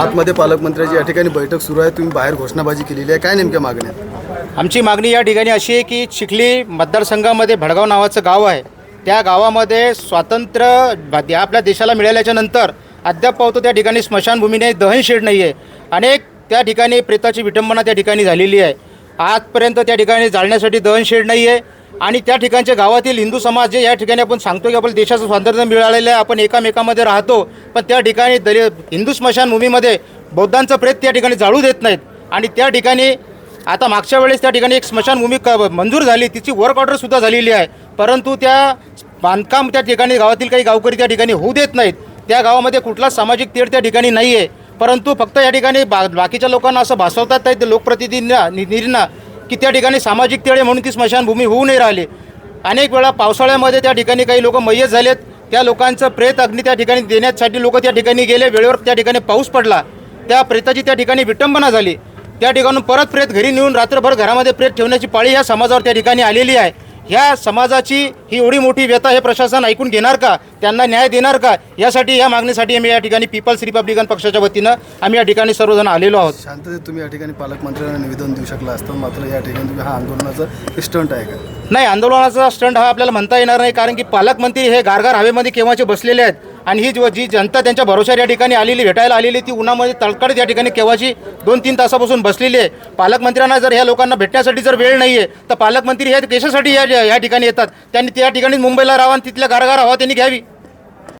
आतमध्ये पालकमंत्र्याची या ठिकाणी बैठक सुरू आहे. तुम्ही बाहेर घोषणाबाजी केलेली आहे. काय नेमक्या मागण्या आहेत? आमची मागणी या ठिकाणी अशी आहे की चिखली मतदारसंघामध्ये भडगाव नावाचं गाव आहे. त्या गावामध्ये स्वातंत्र्य आपल्या देशाला मिळाल्याच्या नंतर अद्याप पावतो त्या ठिकाणी स्मशानभूमी नाही दहनशेड नाही आहे. अनेक त्या ठिकाणी प्रेताची विटंबना त्या ठिकाणी झालेली आहे. आजपर्यंत त्या ठिकाणी जाळण्यासाठी दहनशेड नाही आहे. आणि त्या ठिकाणच्या गावातील हिंदू समाज जे या ठिकाणी आपण सांगतो की आपण देशाचं स्वातंत्र्य मिळालेलं आहे आपण एकामेकामध्ये राहतो पण त्या ठिकाणी दलि हिंदू स्मशानभूमीमध्ये बौद्धांचं प्रेत त्या ठिकाणी जाळू देत नाहीत. आणि त्या ठिकाणी आता मागच्या वेळेस त्या ठिकाणी एक स्मशानभूमी क मंजूर झाली तिची वर्क ऑर्डरसुद्धा झालेली आहे. परंतु त्या बांधकाम त्या ठिकाणी गावातील काही गावकरी त्या ठिकाणी होऊ देत नाहीत. त्या गावामध्ये कुठलाच सामाजिक तेढ त्या ठिकाणी नाही आहे परंतु फक्त या ठिकाणी बा बाकीच्या लोकांना असं भासवतात ते लोकप्रतिनिधींना निधींना की त्या ठिकाणी सामाजिक तळे म्हणून ती स्मशानभूमी होऊ नाही राहिली. अनेक वेळा पावसाळ्यामध्ये त्या ठिकाणी काही लोक मय्यत झालेत. त्या लोकांचं प्रेत अग्नी त्या ठिकाणी देण्यासाठी लोक त्या ठिकाणी गेले. वेळेवर त्या ठिकाणी पाऊस पडला. त्या प्रेताची त्या ठिकाणी विटंबना झाली. त्या ठिकाणून परत प्रेत घरी नेऊन रात्रभर घरामध्ये प्रेत ठेवण्याची पाळी या समाजावर त्या ठिकाणी आलेली आहे. ह्या समाजाची ही एवढी मोठी व्यथा हे प्रशासन ऐकून घेणार का? त्यांना न्याय देणार का? यासाठी या मागणीसाठी आम्ही या ठिकाणी पीपल्स रिपब्लिकन पक्षाच्या वतीनं आम्ही या ठिकाणी सर्वजण आलेलो आहोत. शांततेत तुम्ही या ठिकाणी पालकमंत्र्यांना निवेदन देऊ शकला असतं मात्र या ठिकाणी तुम्ही हा आंदोलनाचा स्टंट आहे का? नाही आंदोलनाचा स्टंट हा आपल्याला म्हणता येणार नाही कारण की पालकमंत्री हे गारगार हवेमध्ये केव्हाचे बसलेले आहेत आणि ही जी जी जनता त्यांच्या भरोश्यावर या ठिकाणी आलेली भेटायला आलेली ती उन्हामध्ये तळकडत या ठिकाणी केव्हाची दोन तीन तासापासून बसलेली आहे. पालकमंत्र्यांना जर ह्या लोकांना भेटण्यासाठी जर वेळ नाही आहे तर पालकमंत्री हे देशासाठी या या ठिकाणी येतात? त्यांनी त्या ठिकाणी मुंबईला राहावं आणि तिथल्या गारगार हवा त्यांनी घ्यावी.